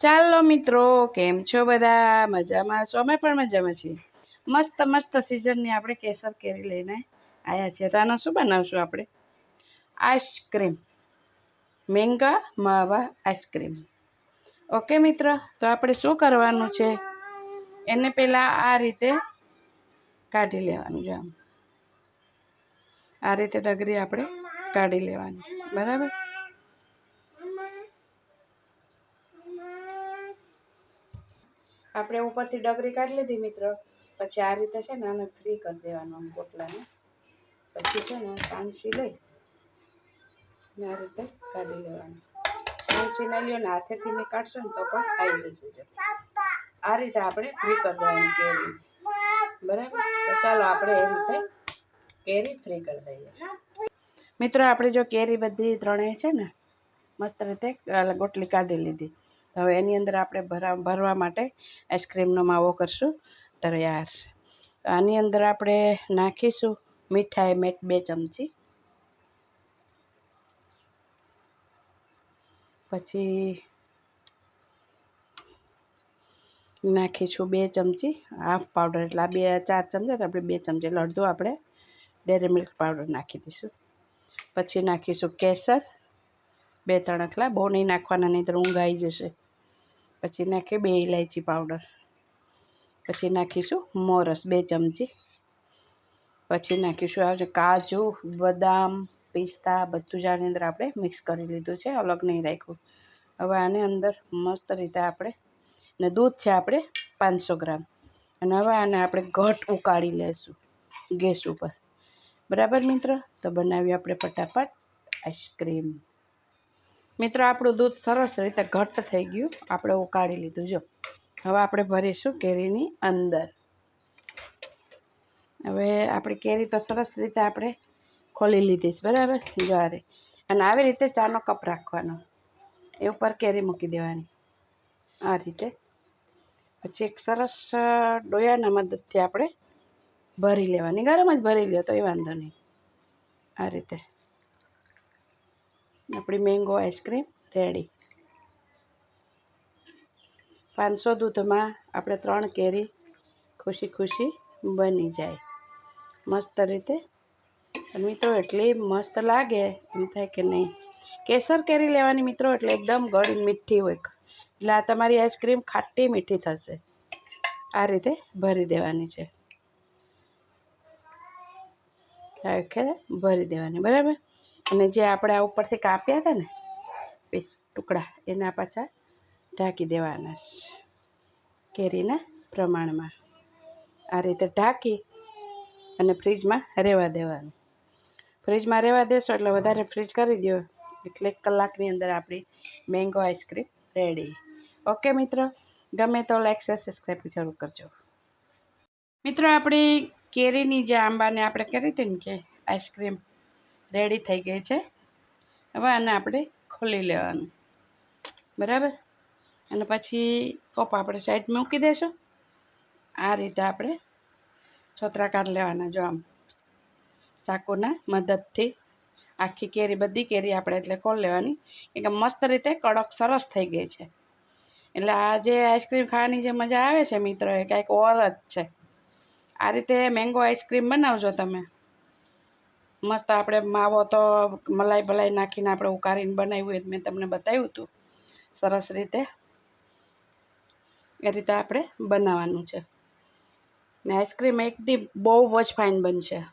ચાલો મિત્રો, કેમ છો બધા? મજામાં છો? અમે પણ મજામાં છીએ. મસ્ત મસ્ત સિઝનની આપણે કેસર કેરી લઈને આવ્યા છીએ. તો શું બનાવશું આપણે? આઈસ્ક્રીમ મેંગા માવા આઈસ્ક્રીમ ઓકે મિત્ર? તો આપણે શું કરવાનું છે? એને પહેલાં આ રીતે કાઢી લેવાનું છે આમ. આ રીતે ડગરી આપણે કાઢી લેવાની બરાબર? આપણે ઉપરથી ડગરી કાઢી લીધી મિત્રો. પછી આ રીતે છે ને આને ફ્રી કરી દેવાનું આમ પોટલાને. પછી છે ને સાણસી લઈ ને આ રીતે કાઢી લેવાનું. સાણસી ના લ્યો ને હાથેથી ને કાઢશો ને તો પણ આવી જશે જો. આ રીતે આપણે ફ્રી કરી દેવાની કેરી. બરાબર? તો ચાલો આપણે એ રીતે કેરી ફ્રી કરી દઈએ. મિત્રો, આપણે જો કેરી બધી ત્રણેય છે ને, મસ્ત રીતે ગોટલી કાઢી લીધી. તો હવે એની અંદર આપણે ભરા, ભરવા માટે આઈસ્ક્રીમનો માવો કરશું, તૈયાર આની અંદર આપણે નાખીશું મીઠાઈ મેટ બે ચમચી. પછી નાખીશું બે ચમચી હાફ પાવડર, એટલે આ બે, ચાર ચમચા આપણે બે ચમચી એટલે આપણે. ડેરી મિલ્ક પાવડર નાખી દઈશું. પછી નાખીશું કેસર. બે ત્રણ અખલા બહુ નહીં નાખવાના, નહીં તો ઊંઘ આવી જશે. પછી નાખીએ બે ઇલાયચી પાવડર. પછી નાખીશું મોરસ, બે ચમચી. પછી નાખીશું આવે કાજુ, બદામ, પિસ્તા બધું જ આની અંદર આપણે મિક્સ કરી લીધું છે, અલગ નહીં રાખ્યું. હવે આની અંદર મસ્ત રીતે આપણે, ને દૂધ છે આપણે પાંચસો ગ્રામ. અને હવે આને આપણે ઘટ ઉકાળી લેશું ગેસ ઉપર. બરાબર મિત્ર? તો બનાવીએ આપણે ફટાફટ આઈસ્ક્રીમ. મિત્રો, આપણું દૂધ સરસ રીતે ઘટ્ટ થઈ ગયું. આપણે ઉકાળી લીધું. જો, હવે આપણે ભરીશું કેરીની અંદર. હવે આપણી કેરી તો સરસ રીતે આપણે ખોલી લીધી છે, બરાબર? જ્વારે અને આવી રીતે ચાનો કપ રાખવાનો. એ ઉપર કેરી મૂકી દેવાની. આ રીતે. પછી એક સરસ ડોયાના મદદથી આપણે ભરી લેવાની. ગરમ જ ભરી લ્યો તો એ વાંધો નહીં. આ રીતે. આપણી મેંગો આઈસ્ક્રીમ રેડી પાંચસો દૂધમાં આપણે ત્રણ કેરી ખુશી ખુશી બની જાય. મસ્ત રીતે. મિત્રો, એટલી મસ્ત લાગે એમ થાય કે નહીં. કેસર કેરી લેવાની મિત્રો, એટલે એકદમ ગળી મીઠી હોય. એટલે આ તમારી આઈસ્ક્રીમ ખાટી મીઠી થશે. આ રીતે ભરી દેવાની છે. ભરી દેવાની, બરાબર? અને જે આપણે આ ઉપરથી કાપ્યા હતા ને, પીસ ટુકડા, એના પાછા ઢાંકી દેવાના કેરીના પ્રમાણમાં. આ રીતે ઢાંકી અને ફ્રીજમાં રહેવા દેવાનું. ફ્રીજમાં રહેવા દેશો એટલે વધારે ફ્રીજ કરી દો એટલે કલાકની અંદર આપણી મેંગો આઈસ્ક્રીમ રેડી. ઓકે મિત્રો, ગમે તો લાઈક, શેર, સબસ્ક્રાઈબ જરૂર કરજો. મિત્રો, આપણી કેરીની જે આંબાને આપણે કરી હતી ને કે આઈસ્ક્રીમ રેડી થઈ ગઈ છે. હવે આને આપણે ખોલી લેવાનું. બરાબર? અને પછી કપ આપણે સાઈડ મૂકી દઈશું આ રીતે આપણે છોતરાકાર લેવાના જો આમ. ચાકુના મદદથી આખી કેરી, બધી કેરી આપણે એટલે ખોલ લેવાની. કે મસ્ત રીતે કડક સરસ થઈ ગઈ છે. એટલે આ જે આઈસ્ક્રીમ ખાવાની જે મજા આવે છે મિત્રો એ કાંઈક ઓર જ છે. આ રીતે મેંગો આઈસ્ક્રીમ બનાવજો તમે. મસ્ત આપણે માવો તો મલાઈ ભલાઈ નાખીને આપણે ઉકાળીને બનાવ્યું હોય મેં તમને બતાવ્યું હતું. સરસ રીતે. એ રીતે આપણે બનાવવાનું છે. ને આઈસ્ક્રીમ એકદમ બહુ જ ફાઇન બનશે.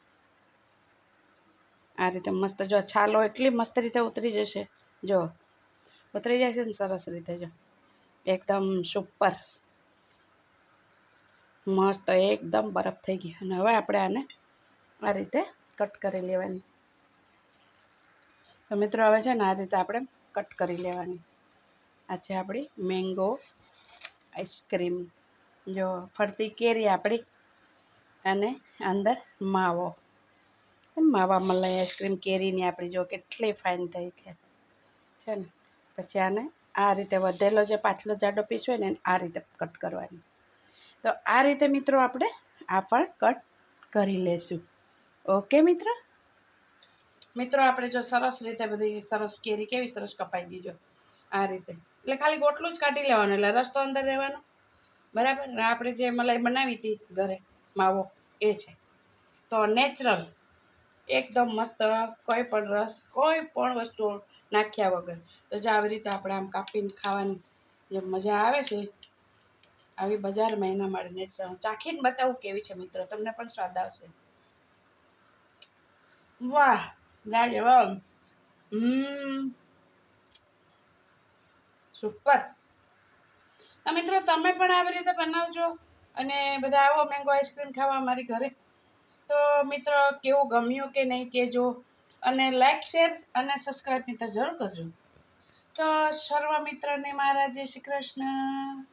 આ રીતે મસ્ત જો છાલો એટલી મસ્ત રીતે ઉતરી જશે. જો, ઉતરી જાય છે ને સરસ રીતે જો. એકદમ સુપર. મસ્ત એકદમ બરફ થઈ ગઈ. અને હવે આપણે આને આ રીતે કટ કરી લેવાની. તો મિત્રો હવે છે ને આ રીતે આપણે કટ કરી લેવાની. આ છે આપણી મેંગો આઈસ્ક્રીમ જો ફરતી કેરી આપણી અને અંદર માવો. માવા મલાઈ આઈસ્ક્રીમ કેરીની આપણી જો કેટલી ફાઇન થઈ છે. છે ને? પછી આને આ રીતે વધેલો જે પાછલો જાડો પીસ હોય ને આ રીતે કટ કરવાની. તો આ રીતે મિત્રો આપણે આ પણ કટ કરી લેશું. ઓકે મિત્ર? મિત્રો, આપણે જો સરસ રીતે બધી સરસ કેરી કેવી સરસ કપાઈ દીજો આ રીતે. એટલે ખાલી ગોટલું જ કાઢી લેવાનું, એટલે રસ્તો અંદર રહેવાનો. બરાબર? ને આપણે જે મલાઈ બનાવી હતી ઘરે, માવો, એ છે. તો નેચરલ, એકદમ મસ્ત, કોઈ પણ રસ, કોઈ પણ વસ્તુ નાખ્યા વગર. તો જો આવી રીતે આપણે આમ કાપીને ખાવાની જે મજા આવે છે, આવી બજારમાં એના માટે નેચરલ. ચાખીને બતાવું કેવી છે, મિત્રો? તમને પણ સ્વાદ આવશે. વાહ લાજવાબ હમ સુપર તો મિત્રો, તમે પણ આવી રીતે બનાવજો અને બધા આવો મેંગો આઈસ્ક્રીમ ખાવા અમારી ઘરે. તો મિત્રો, કેવું ગમ્યું કે નહીં કહેજો અને લાઈક શેર અને સબસ્ક્રાઈબ મિત્ર જરૂર કરજો. તો સર્વ મિત્રને મારા શ્રી કૃષ્ણ.